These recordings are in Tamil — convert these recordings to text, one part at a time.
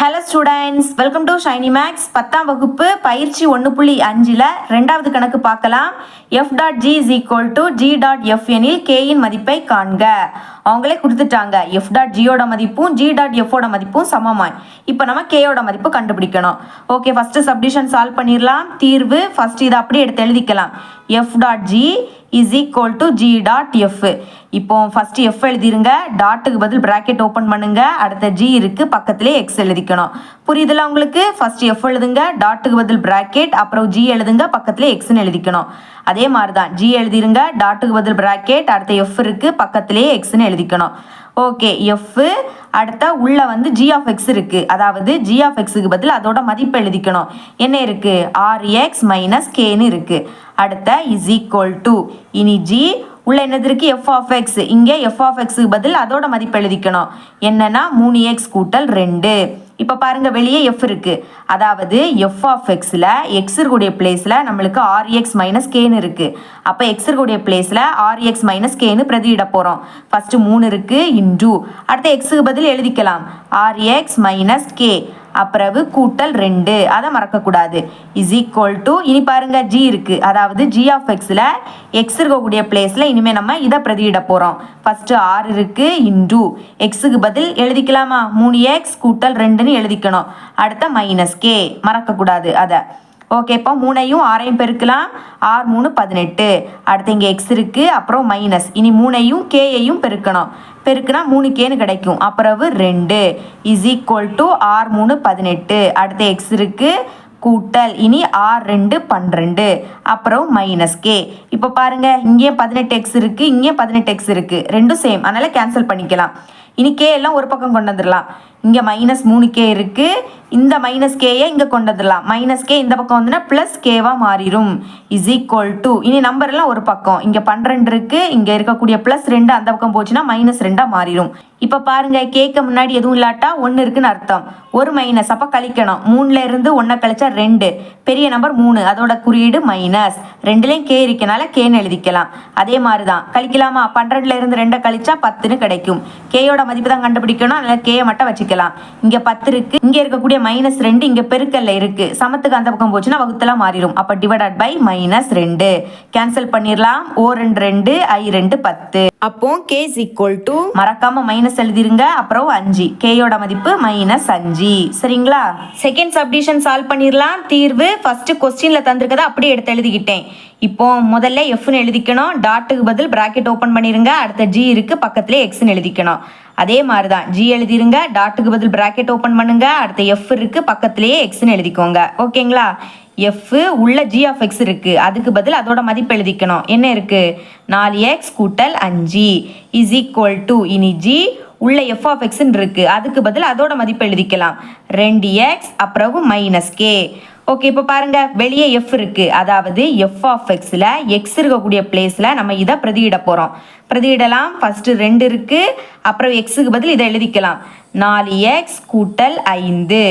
Hello students welcome to shiny maths பத்தாம் வகுப்பு பயிற்சி ஒன்று புள்ளி அஞ்சில் ரெண்டாவது கணக்கு பார்க்கலாம். F dot G is equal to G dot F எனில் கேயின் மதிப்பை காண்க. அவங்களே கொடுத்துட்டாங்க எஃப் டாட் ஜியோட மதிப்பும் ஜி டாட் எஃபோட மதிப்பும் சமமாய். இப்போ நம்ம கேயோட மதிப்பு கண்டுபிடிக்கணும். ஓகே ஃபஸ்ட்டு சப்டிஷன் சால்வ் பண்ணிடலாம். தீர்வு ஃபஸ்ட் இதை அப்படியே எடுத்து எழுதிக்கலாம். F dot G is equal to G dot F இப்போ ஃபர்ஸ்ட் எஃப் எழுதிருங்க. டாட்டுக்கு பதில் ப்ராக்கெட் ஓப்பன் பண்ணுங்க. அடுத்த ஜி இருக்குது பக்கத்துலேயே எக்ஸ் எழுதிக்கணும். புரியுதுல உங்களுக்கு? ஃபர்ஸ்ட் எஃப் எழுதுங்க. டாட்டுக்கு பதில் ப்ராக்கெட் அப்புறம் ஜி எழுதுங்க. பக்கத்திலே எக்ஸ்னு எழுதிக்கணும். அதே மாதிரி தான் ஜி எழுதிருங்க டாட்டுக்கு பதில் ப்ராக்கெட் அடுத்த எஃப் இருக்குது பக்கத்திலே எக்ஸ்னு எழுதிக்கணும். ஓகே எஃப் அடுத்த உள்ள வந்து ஜி ஆஃப் எக்ஸ் இருக்குது அதாவது ஜி ஆஃப் எக்ஸுக்கு பதில் அதோட மதிப்பு எழுதிக்கணும். என்ன இருக்குது ஆர் எக்ஸ் மைனஸ் கேன்னு இருக்குது அடுத்த இஸ் ஈக்குவல் டு இனி ஜி உள்ள என்னது இருக்குது எஃப் ஆஃப் எக்ஸ் இங்கே எஃப் ஆஃப் எக்ஸுக்கு பதில் அதோட மதிப்பு எழுதிக்கணும். என்னன்னா மூணு எக்ஸ் கூட்டல் ரெண்டு. இப்போ பாருங்கள் வெளியே எஃப் இருக்கு. அதாவது எஃப் ஆஃப் எக்ஸில் எக்ஸ் இருக்கக்கூடிய பிளேஸில் நம்மளுக்கு ஆர்எக்ஸ் மைனஸ் கேன்னு இருக்குது அப்போ எக்ஸ் இருக்கக்கூடிய பிளேஸில் ஆர்எக்ஸ் மைனஸ் கேன்னு பிரதியிட போகிறோம் ஃபஸ்ட்டு மூணு இருக்குது இன்டூ. அடுத்த எக்ஸுக்கு பதில் எழுதிக்கலாம். ஆர்எக்ஸ் மைனஸ் கே அப்புறவு கூட்டல் ரெண்டு. அதை மறக்கக்கூடாது. இஸ் ஈக்குவல் டு இனி பாருங்க ஜி இருக்குது அதாவது ஜி ஆஃப் எக்ஸில் எக்ஸ் இருக்கக்கூடிய பிளேஸில் இனிமேல் நம்ம இதை பிரதியிட போகிறோம் ஃபஸ்ட்டு ஆர் இருக்குது இன்டூ எக்ஸுக்கு பதில் எழுதிக்கலாமா? மூணு எக்ஸ் கூட்டல் ரெண்டுன்னு எழுதிக்கணும். அடுத்த மைனஸ் கே மறக்கக்கூடாது அதை. ஓகே இப்போ மூணையும் ஆறையும் பெருக்கலாம். ஆறு மூணு பதினெட்டு. அடுத்து இங்கே எக்ஸ் இருக்குது அப்புறம் மைனஸ் இனி மூணையும் கேயையும் பெருக்கணும். பெருக்குனா மூணு கேன்னு கிடைக்கும். அப்புறவு ரெண்டு. இஸ் ஈக்குவல் டு ஆர் மூணு பதினெட்டு. அடுத்து எக்ஸ் இருக்குது கூட்டல். இனி ஆர் ரெண்டு பன்னிரெண்டு. அப்புறம் மைனஸ் கே இப்போ பாருங்கள் இங்கேயும் பதினெட்டு எக்ஸ் இருக்குது இங்கேயும் பதினெட்டு எக்ஸ் இருக்குது ரெண்டும் சேம் அதனால் கேன்சல் பண்ணிக்கலாம். இனி கே எல்லாம் ஒரு பக்கம் கொண்டு வந்துடலாம். இங்கே மைனஸ் மூணு கே இருக்குது இந்த மைனஸ் கேயை இங்கே கொண்டு வந்துடலாம் மைனஸ் கே இந்த பக்கம் வந்துன்னா ப்ளஸ் கேவாக மாறிடும் இஸ் ஈக்குவல் டு இனி நம்பர்லாம் ஒரு பக்கம். இங்கே பன்னிரெண்டு இருக்குது இங்கே இருக்கக்கூடிய ப்ளஸ் ரெண்டு அந்த பக்கம் போச்சுன்னா மைனஸ் ரெண்டாக மாறிடும் இப்போ பாருங்கள் கேக்கு முன்னாடி எதுவும் இல்லாட்டா ஒன்று இருக்குன்னு அர்த்தம். ஒரு மைனஸ் அப்போ கழிக்கணும். மூணுல இருந்து ஒன்றை கழிச்சா ரெண்டு. பெரிய நம்பர் மூணு. அதோட குறியீடு மைனஸ் ரெண்டுலேயும் கே இருக்கனால கேன்னு எழுதிக்கலாம். அதே மாதிரி தான் கழிக்கலாமா? பன்னிரெண்டுல இருந்து ரெண்டை கழிச்சா பத்துன்னு கிடைக்கும். கேயோட மதிப்பு தான் கண்டுபிடிக்கணும். அதனால் கேயை மட்டும் வச்சுக்கலாம் இங்கே பத்து இருக்கு. இங்கே இருக்கக்கூடிய மைனஸ் ரெண்டு இங்கே பெருக்கல்ல இருக்கு. சமத்துக்கு அந்த பக்கம் போச்சுன்னா வகுத்தலாம் மாறிடும் அப்போ டிவைடட் பை மைனஸ் ரெண்டு. கேன்சல் பண்ணிடலாம் ஓ ரெண்டு ரெண்டு ஐ ரெண்டு பத்து. அப்போ கே இஸ் ஈக்குவல் டு மறக்காம மைனஸ் எழுதிருங்க. அப்புறம் அஞ்சு. கேயோட மதிப்பு மைனஸ் அஞ்சு. சரிங்களா? செகண்ட் சப்டிஷன் சால்வ் பண்ணிடலாம் தீர்வு ஃபர்ஸ்ட் கொஸ்டின்ல தந்திருக்கதை அப்படியே எடுத்து எழுதிக்கிட்டேன். இப்போ முதல்ல எஃப்னு எழுதிக்கணும். டாட்டுக்கு பதில் பிராக்கெட் ஓப்பன் பண்ணிருங்க. அடுத்த ஜி இருக்கு. பக்கத்துல எக்ஸ்னு எழுதிக்கணும். அதே மாதிரி தான் ஜி எழுதிருங்க டாட்டுக்கு பதில் ப்ராக்கெட் ஓப்பன் பண்ணுங்க அடுத்த எஃப் இருக்கு பக்கத்துலேயே எக்ஸ்னு எழுதிக்கோங்க. ஓகேங்களா எஃப் உள்ள ஜி ஆஃப் எக்ஸ் இருக்கு. அதுக்கு பதில் அதோட மதிப்பு எழுதிக்கணும். என்ன இருக்கு? நாலு எக்ஸ் கூட்டல் அஞ்சு. இஸ் ஈக்குவல் டு இனி ஜி உள்ள எஃப் ஆஃப் எக்ஸ்ன்னு இருக்கு. அதுக்கு பதில் அதோட மதிப்பு எழுதிக்கலாம். ரெண்டு எக்ஸ் அப்புறம் மைனஸ் கே ஓகே இப்போ பாருங்க. வெளியே எஃப் இருக்கு. அதாவது எஃப் ஆஃப் எக்ஸில் எக்ஸ் இருக்கக்கூடிய பிளேஸில் நம்ம இதை பிரதியிட போகிறோம் பிரதியிடலாம். ஃபஸ்ட்டு ரெண்டு இருக்குது அப்புறம் எக்ஸுக்கு பதில் இதை எழுதிக்கலாம். நாலு எக்ஸ் கூட்டல் ஐந்து.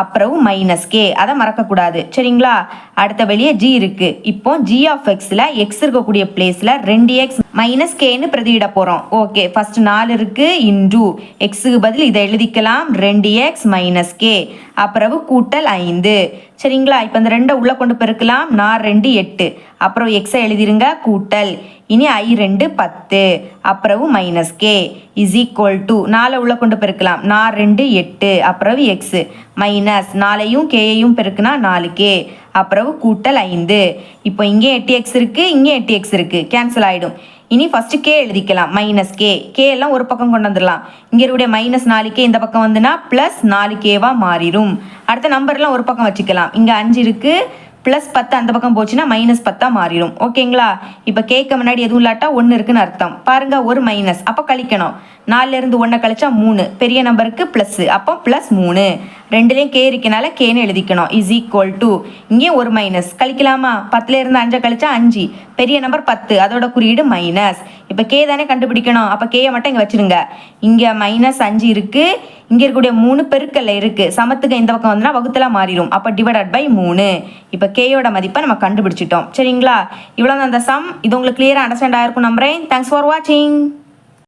அப்புறம் மைனஸ் கே அதை மறக்கக்கூடாது. சரிங்களா? அடுத்த வெளியே ஜி இருக்கு. இப்போ ஜி ஆஃப் எக்ஸில் எக்ஸ் இருக்கக்கூடிய பிளேஸில் ரெண்டு எக்ஸ் மைனஸ் கேன்னு பிரதியிட போகிறோம் ஓகே ஃபர்ஸ்ட் நாலு இருக்கு. இன்டூ எக்ஸுக்கு பதில் இதை எழுதிக்கலாம். ரெண்டு எக்ஸ் மைனஸ் கே அப்புறம் கூட்டல் ஐந்து. சரிங்களா? இப்போ இந்த ரெண்டை உள்ளே கொண்டு பெருக்கலாம். நான் ரெண்டு எட்டு. அப்புறம் எக்ஸை எழுதிருங்க. கூட்டல். இனி ஐ ரெண்டு பத்து. அப்புறம் minus K is equal to நாலை உள்ளே கொண்டு பெருக்கலாம். நான் ரெண்டு எட்டு. அப்புறம் எக்ஸு மைனஸ் நாலையும் கேயையும் பெருக்குனா நாலு கே அப்புறம் கூட்டல் ஐந்து. இப்போ இங்கே எட்டு எக்ஸ் இருக்குது இங்கே எட்டு எக்ஸ் இருக்குது கேன்சல் ஆகிடும் இனி ஃபஸ்ட்டு கே எழுதிக்கலாம். மைனஸ் கே கே எல்லாம் ஒரு பக்கம் கொண்டு வந்துடலாம். இங்கே இருக்கக்கூடிய மைனஸ் நாலு கே இந்த பக்கம் வந்துன்னா ப்ளஸ் நாலு கேவா மாறிடும். அடுத்த நம்பர்லாம் ஒரு பக்கம் வச்சுக்கலாம். இங்கே அஞ்சு இருக்குது ப்ளஸ் பத்து அந்த பக்கம் போச்சுன்னா மைனஸ் பத்தாக மாறிடும். ஓகேங்களா இப்போ கேட்க முன்னாடி எதுவும் இல்லாட்டா ஒன்று இருக்குன்னு அர்த்தம். பாருங்க ஒரு மைனஸ் அப்போ கழிக்கணும். நாலுலேருந்து ஒன்றை கழிச்சா மூணு. பெரிய நம்பருக்கு ப்ளஸ் அப்போ ப்ளஸ் மூணு. ரெண்டுலேயும் கே இருக்கனால கேன்னு எழுதிக்கணும். இஸ் ஈக்குவல் டு இங்கேயும் ஒரு மைனஸ் கழிக்கலாமா? பத்துல இருந்து அஞ்சை கழிச்சா அஞ்சு. பெரிய நம்பர் பத்து. அதோட குறியீடு மைனஸ் இப்போ கே தானே கண்டுபிடிக்கணும். அப்போ கேயை மட்டும் இங்கே வச்சிருங்க. இங்கே மைனஸ் அஞ்சு இருக்குது இங்கே இருக்கக்கூடிய மூணு பெருக்கல்ல இருக்குது சமத்துக்கு இந்த பக்கம் வந்துன்னா வகுத்தலாம் மாறிடும் அப்போ டிவைடட் பை மூணு. இப்போ கேயோட மதிப்பை நம்ம கண்டுபிடிச்சிட்டோம். சரிங்களா? இவ்வளோ அந்த சம் இது உங்களுக்கு கிளியராக அண்டர்ஸ்டாண்ட் ஆகிருக்கும் நம்புறேன். தேங்க்ஸ் ஃபார் வாட்சிங்